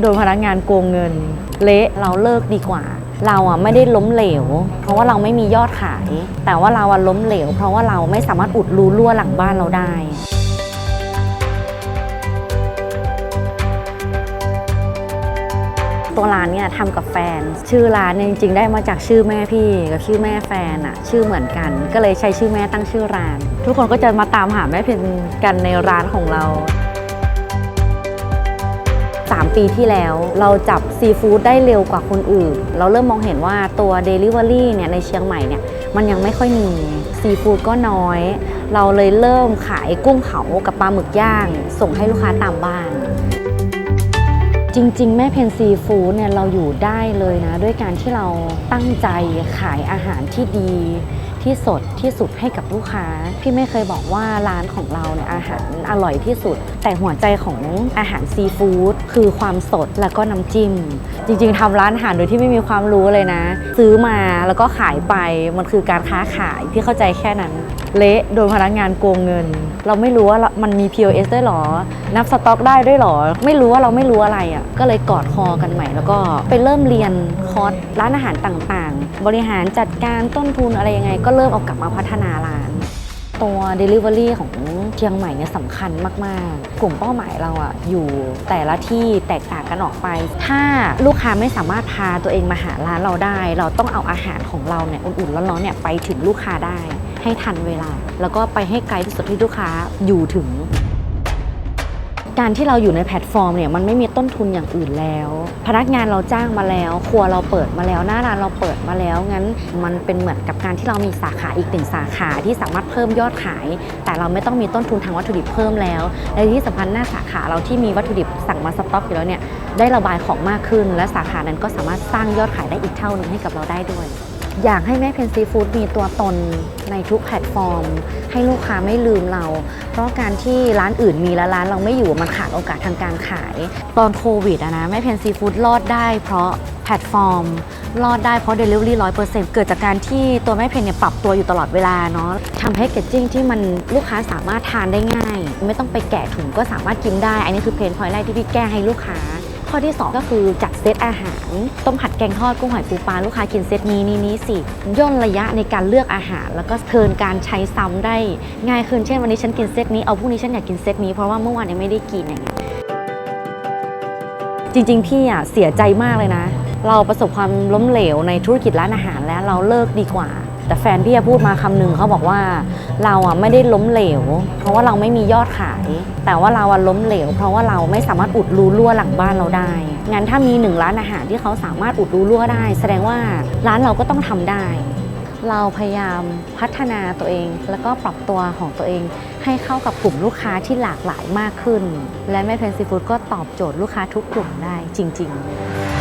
โดนพนักงานโกงเงิน เละเราเลิกดีกว่า เราอะไม่ได้ล้มเหลว เพราะว่าเราไม่มียอดขาย แต่ว่าเราอะล้มเหลว เพราะว่าเราไม่สามารถอุดรูรั่วหลังบ้านเราได้ตัวร้านเนี่ยทำกับแฟน ชื่อร้านเนี่ยจริงๆ ได้มาจากชื่อแม่พี่กับชื่อแม่แฟนอะชื่อเหมือนกัน ก็เลยใช้ชื่อแม่ตั้งชื่อร้าน ทุกคนก็จะมาตามหาแม่เพนกันในร้านของเรา 3 ปีที่แล้ว เราจับซีฟู้ดได้เร็วกว่าคนอื่น เราเริ่มมองเห็นว่าตัว Delivery เนี่ยในเชียงใหม่เนี่ยมันยังไม่ค่อยมีซีฟู้ดก็น้อย เราเลยเริ่มขายกุ้งเผากับปลาหมึกย่าง ส่งให้ลูกค้าตามบ้าน จริง ๆ แม่เพนซีฟู้ดเนี่ยเราอยู่ได้เลยนะ ด้วยการที่เราตั้งใจขายอาหารที่ดี ที่สดที่สุดให้กับลูกค้า พี่ไม่เคยบอกว่าร้านของเราเนี่ยอาหารอร่อยที่สุด แต่หัวใจของอาหารซีฟู้ดคือความสดแล้วก็น้ำจิ้ม จริง ๆทำร้านอาหารโดยที่ไม่มีความรู้เลยนะ ซื้อมาแล้วก็ขายไปมันคือการค้าขาย พี่เข้าใจแค่นั้น เละโดนพนักงานโกงเงิน เราไม่รู้ว่ามันมี POS ด้วยหรอ นับสต็อกได้ด้วยหรอ ไม่รู้ว่าเราไม่รู้อะไรอะ่ะก็เลยกอดคอกันใหม่ แล้วก็ไปเริ่มเรียนคอร์สร้านอาหารต่างๆ บริหารจัดการต้นทุนอะไรยังไง ก็เริ่มเอากลับมาพัฒนาร้าน ตัว Delivery ของเชียงใหม่เนี่ยสำคัญมาก ๆ กลุ่มเป้าหมายเราอะอยู่แต่ละที่แตกต่างกันออกไป ถ้าลูกค้าไม่สามารถพาตัวเองมาหาร้านเราได้ เราต้องเอาอาหารของเราเนี่ยอุ่นๆร้อนๆเนี่ยไปถึงลูกค้าได้ ให้ทันเวลา แล้วก็ไปให้ไกลที่สุดที่ลูกค้าอยู่ถึง การที่เราอยู่ในแพลตฟอร์มเนี่ยมันไม่มีต้นทุนอย่างอื่นแล้ว พนักงานเราจ้างมาแล้ว ครัวเราเปิดมาแล้ว หน้าร้านเราเปิดมาแล้ว งั้นมันเป็นเหมือนกับการที่เรามีสาขาอีกหนึ่งสาขาที่สามารถเพิ่มยอดขาย แต่เราไม่ต้องมีต้นทุนทางวัตถุดิบเพิ่มแล้วและที่สำคัญหน้าสาขาเราที่มีวัตถุดิบสั่งมาสต็อกอยู่แล้วเนี่ยได้ระบายของมากขึ้น และสาขานั้นก็สามารถสร้างยอดขายได้อีกเท่าหนึงให้กับเราได้ด้วย อยากให้แม่เพนซีฟู้ดมีตัวตนในทุกแพลตฟอร์ม ให้ลูกค้าไม่ลืมเรา เพราะการที่ร้านอื่นมีแล้วร้านเราไม่อยู่มันขาดโอกาสทางการขาย ตอนโควิดอะนะแม่เพนซีฟู้ดรอดได้เพราะแพลตฟอร์ม รอดได้เพราะ Delivery 100%เกิดจากการที่ตัวแม่เพนเนี่ยปรับตัวอยู่ตลอดเวลาเนาะทำแพคเกจจิ้งที่มันลูกค้าสามารถทานได้ง่าย ไม่ต้องไปแกะถุงก็สามารถกินได้ อันนี้คือเพนพอยต์แรกที่พี่แก้ให้ลูกค้า ข้อที่ 2 ก็คือจัดเซตอาหาร ต้มผัดแกงทอดกุ้งหอยปูปลาลูกค้ากินเซตนี้นี้นี้สิย่นระยะในการเลือกอาหาร แล้วก็เทินการใช้ซ้ำได้ง่ายขึ้นเช่นวันนี้ฉันกินเซตนี้เอาพรุ่งนี้ฉันอยากกินเซตนี้เพราะว่าเมื่อวานยังไม่ได้กินอย่างเงี้ยจริง ๆ พี่อะเสียใจมากเลยนะ เราประสบความล้มเหลวในธุรกิจร้านอาหารแล้วเราเลิกดีกว่า แต่แฟนพี่พูดมาคำหนึ่งเขาบอกว่าเราอะไม่ได้ล้มเหลว เพราะว่าเราไม่มียอดขาย แต่ว่าเราอะล้มเหลว เพราะว่าเราไม่สามารถอุดรูรั่วหลังบ้านเราได้งั้นถ้ามีหนึ่งร้านอาหารที่เขาสามารถอุดรูรั่วได้ แสดงว่าร้านเราก็ต้องทำได้ เราพยายามพัฒนาตัวเอง แล้วก็ปรับตัวของตัวเอง ให้เข้ากับกลุ่มลูกค้าที่หลากหลายมากขึ้น และแม่เพนซีฟู้ดก็ตอบโจทย์ลูกค้าทุกกลุ่มได้จริง ๆ